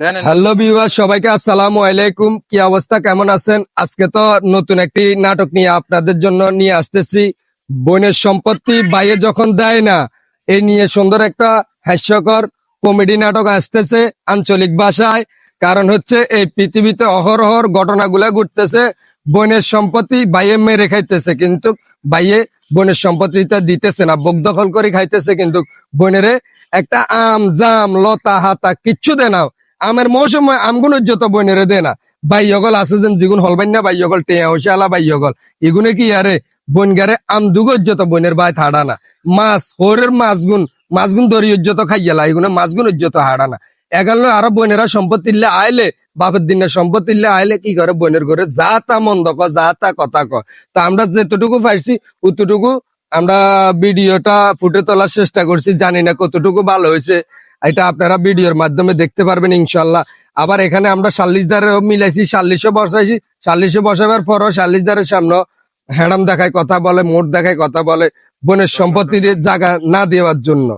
Hello beware সবাইকে আসসালামু আলাইকুম। কি অবস্থা? কেমন আছেন? আজকে তো নতুন একটি নাটক নিয়ে আপনাদের জন্য নিয়ে আসতেছি। বোনের সম্পত্তি বাইরে যখন দেয় না এই নিয়ে সুন্দর একটা হাস্যকর কমেডি নাটক আসতেছে আঞ্চলিক ভাষায়। কারণ হচ্ছে, এই পৃথিবীতে অহরহর ঘটনাগুলা ঘটতেছে বোনের সম্পত্তি বাইয়ে মেরে খাইতেছে, কিন্তু বাইয়ে বোনের সম্পত্তিটা দিতেছে না, বোক দখল করে খাইতেছে, কিন্তু বোনেরে একটা আম, জাম, লতা, হাতা কিচ্ছু দে না। আমের মৌসুমে আমগুলো যত বইনেরে দে না। বাই অগল আছে যেন যেগুন হলবাই না বাই অগল টেয়া হইছে আলা বাই অগল এগুনে কি আরে বনগারে আম দুগো যত বইনের বাই থাড়া না। মাছ, হরের মাছগুন মাছগুন দরি যত খাইয়ালা এগুলো মাছগুন যত হাড়া না। এগালো আরও বোনেরা সম্পত্তি আইলে, বাপের দিনের সম্পত্তি লে আইলে কি করে? বোনের ঘরে যা তা মন্দ ক, যা তা কথা ক। তা আমরা যেতটুকু পাইছি অতটুকু আমরা ভিডিওটা ফুটে তোলার চেষ্টা করছি, জানি না কতটুকু ভালো হয়েছে এটা আপনারা ভিডিওর মাধ্যমে দেখতে পারবেন ইনশাল্লাহ আবার এখানে আমরা সাল্লিশদারও মিলাইছি, সাল্লিশও বসাইছি সাল্লিশে বসাবার পরও সাল্লিশদারের সামনে হ্যাডাম দেখায় কথা বলে, মোট দেখায় কথা বলে বোনের সম্পত্তির জায়গা না দেওয়ার জন্য।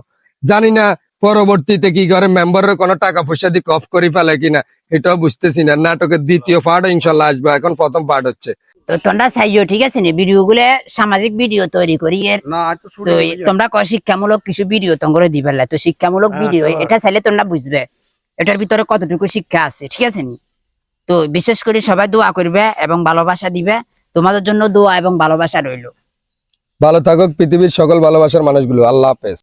জানি না পরবর্তীতে কি করে মেম্বারের কোনো টাকা পয়সা দিয়ে কফ করে ফেলে কিনা, এটাও বুঝতেছি না। নাটকের দ্বিতীয় পার্ট ইনশাল্লাহ আসবে, এখন প্রথম পার্ট হচ্ছে। তো তোমরা চাইও ঠিক আছে নি? ভিডিও গুলো সামাজিক ভিডিও তৈরি করি এর। তোমরা কয় শিক্ষামূলক কিছু ভিডিও তোমরা দিবে তো শিক্ষামূলক হ্যাঁ, ভিডিও এটা চাইলে তোমরা বুঝবে এটার ভিতরে কতটুকু শিক্ষা আছে ঠিক আছে নি? তো বিশেষ করে সবাই দোয়া করবে এবং ভালোবাসা দিবে। তোমাদের জন্য দোয়া এবং ভালোবাসা রইল। ভালো থাকুক পৃথিবীর সকল ভালোবাসার মানুষগুলো। আল্লাহ হাফেজ।